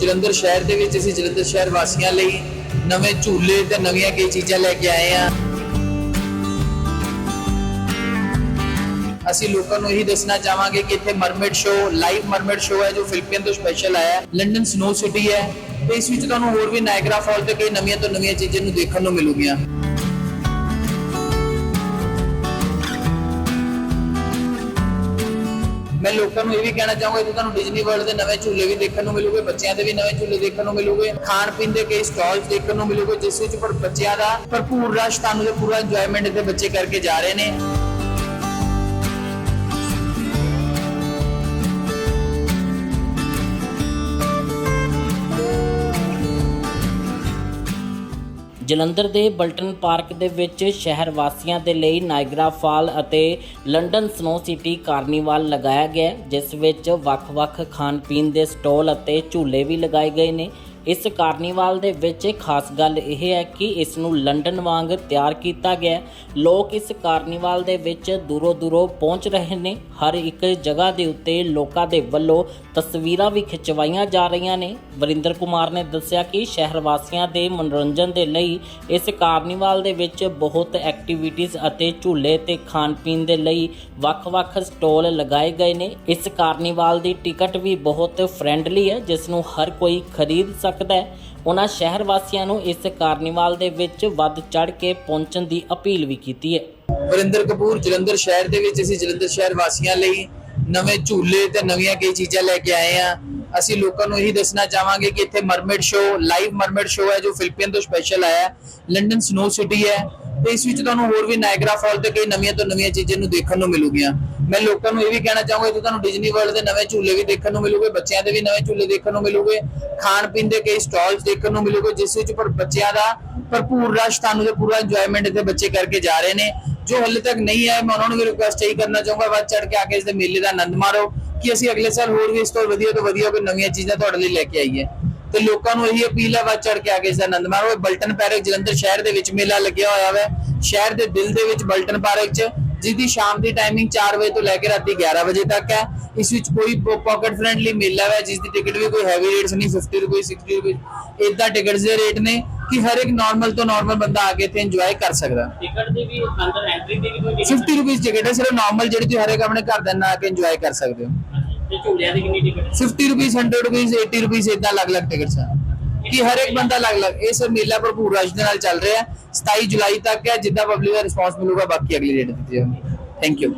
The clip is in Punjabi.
ਜਲੰਧਰ ਸ਼ਹਿਰ ਦੇ ਵਿੱਚ ਅਸੀਂ ਜਲੰਧਰ ਸ਼ਹਿਰ ਵਾਸੀਆਂ ਲਈ ਨਵੇਂ ਝੂਲੇ ਤੇ ਨਵੀਆਂ ਕਈ ਚੀਜ਼ਾਂ ਲੈ ਕੇ ਆਏ ਆ ਅਸੀਂ ਲੋਕਾਂ ਨੂੰ ਇਹੀ ਦੱਸਣਾ ਚਾਹਾਂਗੇ ਕਿ ਇੱਥੇ mermaid show live mermaid show ਹੈ ਜੋ ਫਿਲੀਪੀਨ ਤੋਂ ਸਪੈਸ਼ਲ ਆਇਆ ਲੰਡਨ ਸਨੋ ਸਿਟੀ ਹੈ। ਤੇ ਇਸ ਵਿੱਚ ਤੁਹਾਨੂੰ ਹੋਰ ਵੀ ਨਾਇਗਰਾ ਫਾਲ ਤੇ ਕਈ ਨਵੀਆਂ ਤੋਂ ਨਵੀਆਂ ਚੀਜ਼ਾਂ ਨੂੰ ਦੇਖਣ ਨੂੰ ਮਿਲੂਗੀਆਂ। ਮੈਂ ਲੋਕਾਂ ਨੂੰ ਇਹ ਵੀ ਕਹਿਣਾ ਚਾਹੂੰਗਾ ਕਿ ਤੁਹਾਨੂੰ ਡਿਜ਼ਨੀ ਵਰਲਡ ਦੇ ਨਵੇਂ ਝੂਲੇ ਵੀ ਦੇਖਣ ਨੂੰ ਮਿਲੂਗੇ, ਬੱਚਿਆਂ ਦੇ ਵੀ ਨਵੇਂ ਝੂਲੇ ਦੇਖਣ ਨੂੰ ਮਿਲੂਗੇ, ਖਾਣ ਪੀਣ ਦੇ ਕਈ ਸਟਾਲਸ ਦੇਖਣ ਨੂੰ ਮਿਲੂਗੇ, ਜਿਸ ਵਿੱਚ ਪਰ ਬੱਚਿਆਂ ਦਾ ਭਰਪੂਰ ਰਸ਼, ਤੁਹਾਨੂੰ ਤੇ ਪੂਰਾ ਇੰਜੋਇਮੈਂਟ ਇੱਥੇ ਬੱਚੇ ਕਰਕੇ ਜਾ ਰਹੇ ਨੇ। ਜਲੰਧਰ ਦੇ ਬਲਟਨ ਪਾਰਕ ਦੇ ਵਿੱਚ ਸ਼ਹਿਰ ਵਾਸੀਆਂ ਦੇ ਲਈ ਨਾਇਗਰਾ ਫਾਲ ਅਤੇ ਲੰਡਨ ਸਨੋ ਸਿਟੀ ਕਾਰਨੀਵਲ ਲਗਾਇਆ ਗਿਆ ਜਿਸ ਵਿੱਚ ਵੱਖ-ਵੱਖ ਖਾਣ ਪੀਣ ਦੇ ਸਟਾਲ ਅਤੇ ਝੂਲੇ ਵੀ ਲਗਾਏ ਗਏ ਨੇ। ਇਸ ਕਾਰਨੀਵਲ ਦੇ ਵਿੱਚ ਖਾਸ ਗੱਲ ਇਹ ਹੈ ਕਿ ਇਸ ਨੂੰ ਲੰਡਨ ਵਾਂਗ ਤਿਆਰ ਕੀਤਾ ਗਿਆ ਲੋਕ ਇਸ ਕਾਰਨੀਵਲ ਦੇ ਵਿੱਚ ਦੂਰੋਂ ਦੂਰੋਂ ਪਹੁੰਚ ਰਹੇ ਨੇ। ਹਰ ਇੱਕ ਜਗ੍ਹਾ ਦੇ ਉੱਤੇ ਲੋਕਾਂ ਦੇ ਵੱਲੋਂ ਤਸਵੀਰਾਂ ਵੀ ਖਿਚਵਾਈਆਂ ਜਾ ਰਹੀਆਂ ਨੇ। ਵਰਿੰਦਰ ਕੁਮਾਰ ਨੇ ਦੱਸਿਆ ਕਿ ਸ਼ਹਿਰ ਵਾਸੀਆਂ ਦੇ ਮਨੋਰੰਜਨ ਦੇ ਲਈ ਇਸ ਕਾਰਨੀਵਲ ਦੇ ਵਿੱਚ ਬਹੁਤ ਐਕਟੀਵਿਟੀਜ਼ ਅਤੇ ਝੂਲੇ ਤੇ ਖਾਣ ਪੀਣ ਦੇ ਲਈ ਵੱਖ-ਵੱਖ ਸਟਾਲ ਲਗਾਏ ਗਏ ਨੇ। ਇਸ ਕਾਰਨੀਵਲ ਦੀ ਟਿਕਟ ਵੀ ਬਹੁਤ ਫ੍ਰੈਂਡਲੀ ਹੈ, ਜਿਸ ਨੂੰ ਹਰ ਕੋਈ ਖਰੀਦ ਸਕਦਾ ਹੈ। ਉਹਨਾਂ ਸ਼ਹਿਰ ਵਾਸੀਆਂ ਨੂੰ ਇਸ ਕਾਰਨੀਵਲ ਦੇ ਵਿੱਚ ਵੱਧ ਚੜ ਕੇ ਪਹੁੰਚਣ ਦੀ ਅਪੀਲ ਵੀ ਕੀਤੀ ਹੈ। ਵਰਿੰਦਰ ਕਪੂਰ, ਜਲੰਧਰ ਸ਼ਹਿਰ ਦੇ ਵਿੱਚ ਅਸੀਂ ਜਲੰਧਰ ਸ਼ਹਿਰ ਵਾਸੀਆਂ ਲਈ ਨਵੇਂ ਝੂਲੇ ਤੇ ਨਵੀਆਂ ਕਈ ਚੀਜ਼ਾਂ ਲੈ ਕੇ ਆਏ ਆ ਅਸੀਂ ਲੋਕਾਂ ਨੂੰ ਇਹੀ ਦੱਸਣਾ ਚਾਹਾਂਗੇ ਕਿ ਇੱਥੇ mermaid show live mermaid show ਹੈ, ਜੋ ਫਿਲੀਪੀਨ ਤੋਂ ਸਪੈਸ਼ਲ ਆਇਆ ਲੰਡਨ ਸਨੋ ਸਿਟੀ ਹੈ। ਤੇ ਇਸ ਵਿੱਚ ਤੁਹਾਨੂੰ ਹੋਰ ਵੀ ਨਾਇਗਰਾ ਫਾਲ ਤੇ ਕਈ ਨਵੀਆਂ ਤੋਂ ਨਵੀਆਂ ਚੀਜ਼ਾਂ ਨੂੰ ਦੇਖਣ ਨੂੰ ਮਿਲੂਗੀਆਂ। ਮੈਂ ਲੋਕਾਂ ਨੂੰ ਇਹ ਵੀ ਕਹਿਣਾ ਚਾਹਾਂਗਾ ਕਿ ਤੁਹਾਨੂੰ ਡਿਜ਼ਨੀ ਵਰਲਡ ਦੇ ਨਵੇਂ ਝੂਲੇ ਵੀ ਦੇਖਣ ਨੂੰ ਮਿਲੂਗੇ, ਬੱਚਿਆਂ ਦੇ ਵੀ ਨਵੇਂ ਝੂਲੇ ਦੇਖਣ ਨੂੰ ਮਿਲੂਗੇ, ਖਾਣ ਪੀਣ ਦੇ ਕਈ ਸਟਾਲਸ ਦੇਖਣ ਨੂੰ ਮਿਲੂਗੇ, ਜਿਸ ਵਿੱਚ ਪਰ ਬੱਚਿਆਂ ਦਾ ਭਰਪੂਰ ਰਸ਼ ਤੁਹਾਨੂੰ ਤੇ ਪੂਰਾ ਇੰਜੋਇਮੈਂਟ ਇੱਥੇ ਬੱਚੇ ਕਰਕੇ ਜਾ ਰਹੇ ਨੇ। ਜੋ ਹਲੇ ਤੱਕ ਨਹੀਂ ਆਏ, ਮੈਂ ਉਹਨਾਂ ਨੂੰ ਵੀ ਰਿਕੁਐਸਟ ਇਹੀ ਕਰਨਾ ਚਾਹੂੰਗਾ, ਵੱਧ ਚੜ ਕੇ ਆ ਕੇ ਇਸ ਦੇ ਮੇਲੇ ਦਾ ਆਨੰਦ ਮਾਰੋ, ਕਿ ਅਸੀਂ ਅਗਲੇ ਸਾਲ ਹੋਰ ਵੀ ਇਸ ਤੋਂ ਵਧੀਆ ਤੋਂ ਵਧੀਆ ਕੋਈ ਨਵੀਆਂ ਚੀਜ਼ਾਂ ਤੁਹਾਡੇ ਲਈ ਲੈ ਕੇ ਆਈਏ। ਤੇ ਲੋਕਾਂ ਨੂੰ ਇਹੀ ਅਪੀਲ ਹੈ ਵੱਧ ਚੜ ਕੇ ਆ ਕੇ ਇਸ ਆਨੰਦ ਮਾਰੋ। ਇਹ ਬਲਟਨ ਪਾਰਕ ਜਲੰਧਰ ਸ਼ਹਿਰ ਦੇ ਵਿੱਚ ਮੇਲਾ ਲੱਗਿਆ ਹੋਇਆ ਹੈ ਸ਼ਹਿਰ ਦੇ ਦਿਲ ਦੇ ਵਿੱਚ ਬਲਟਨ ਪਾਰਕ 'ਚ ਜਿਹਦੀ ਸ਼ਾਮ ਦੀ ਟਾਈਮਿੰਗ 4 ਵਜੇ ਤੋਂ ਲੈ ਕੇ ਰਾਤੀ 11 ਵਜੇ ਤੱਕ ਹੈ। ਇਸ ਵਿੱਚ ਕੋਈ ਪਾਕਟ ਫ੍ਰੈਂਡਲੀ ਮੇਲਾ ਹੈ ਜਿਸ ਦੀ ਟਿਕਟ ਵੀ ਕੋਈ ਹੈਵੀ ਰੇਟਸ ਨਹੀਂ 50 ਰੁਪਏ 60 ਰੁਪਏ। ਇਦਾਂ ਟਿਕਟਸ ਦੇ ਰੇਟ ਨੇ ਕਿ ਹਰ ਇੱਕ ਨਾਰਮਲ ਤੋਂ ਨਾਰਮਲ ਬੰਦਾ ਆ ਕੇ ਇੱਥੇ ਇੰਜੋਏ ਕਰ ਸਕਦਾ। ਟਿਕਟ ਦੀ ਵੀ ਅੰਦਰ ਐਂਟਰੀ ਦੀ ਵੀ ਕੋਈ 50 ਰੁਪਏ ਟਿਕਟ ਹੈ ਸਿਰਫ ਨਾਰਮਲ ਜਿਹੜੀ ਤੁਸੀਂ ਹਰ ਇੱਕ ਆਪਣੇ ਘਰ ਦੇ ਨਾਲ ਆ ਕੇ ਇੰਜੋਏ ਕਰ ਸਕਦੇ ਹੋ। ਤੇ ਝੂਲਿਆਂ ਦੀ ਕਿੰਨੀ ਟਿਕਟ 50 ਰੁਪਏ 100 ਰੁਪਏ 80 ਰੁਪਏ ਇਦਾਂ ਅਲੱਗ-ਅਲੱਗ ਟਿਕਟਸ ਹਨ ਕਿ ਹਰ ਇੱਕ ਬੰਦਾ ਅਲੱਗ-ਅਲੱਗ। ਇਹ ਸਭ ਮੇਲਾ ਭਰਪੂਰ ਰਸ਼ ਦੇ ਨਾਲ ਚੱਲ ਰਿਹਾ ਹੈ। 27 ਜੁਲਾਈ ਤੱਕ ਹੈ, ਜਿੱਦਾਂ ਪਬਲਿਕ ਦਾ ਰਿਸਪਾਂਸ ਮਿਲੂਗਾ, ਬਾਕੀ ਅਗਲੀ ਡੇਟ ਦਿੱਤੀ ਜਾਊਗੀ ਥੈਂਕ ਯੂ